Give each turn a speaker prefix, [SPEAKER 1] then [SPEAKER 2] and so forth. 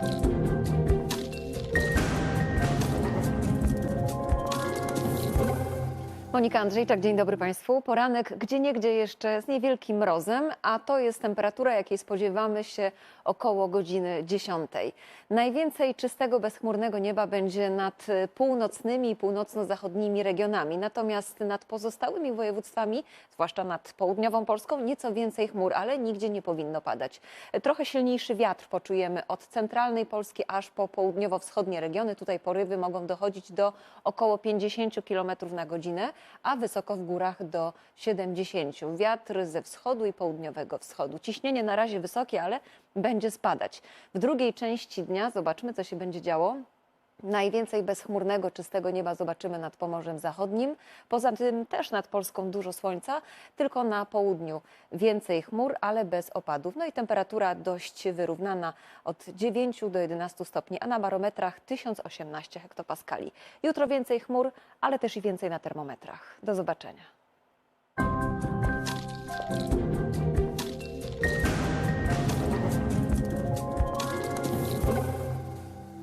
[SPEAKER 1] Thank you. Monika Andrzejczak, dzień dobry Państwu. Poranek gdzie niegdzie jeszcze z niewielkim mrozem, a to jest temperatura, jakiej spodziewamy się około godziny 10. Najwięcej czystego, bezchmurnego nieba będzie nad północnymi i północno-zachodnimi regionami, natomiast nad pozostałymi województwami, zwłaszcza nad południową Polską, nieco więcej chmur, ale nigdzie nie powinno padać. Trochę silniejszy wiatr poczujemy od centralnej Polski aż po południowo-wschodnie regiony. Tutaj porywy mogą dochodzić do około 50 km na godzinę, a wysoko w górach do 70. Wiatr ze wschodu i południowego wschodu. Ciśnienie na razie wysokie, ale będzie spadać. W drugiej części dnia zobaczmy, co się będzie działo. Najwięcej bezchmurnego, czystego nieba zobaczymy nad Pomorzem Zachodnim. Poza tym też nad Polską dużo słońca, tylko na południu więcej chmur, ale bez opadów. No i temperatura dość wyrównana od 9 do 11 stopni, a na barometrach 1018 hektopaskali. Jutro więcej chmur, ale też i więcej na termometrach. Do zobaczenia.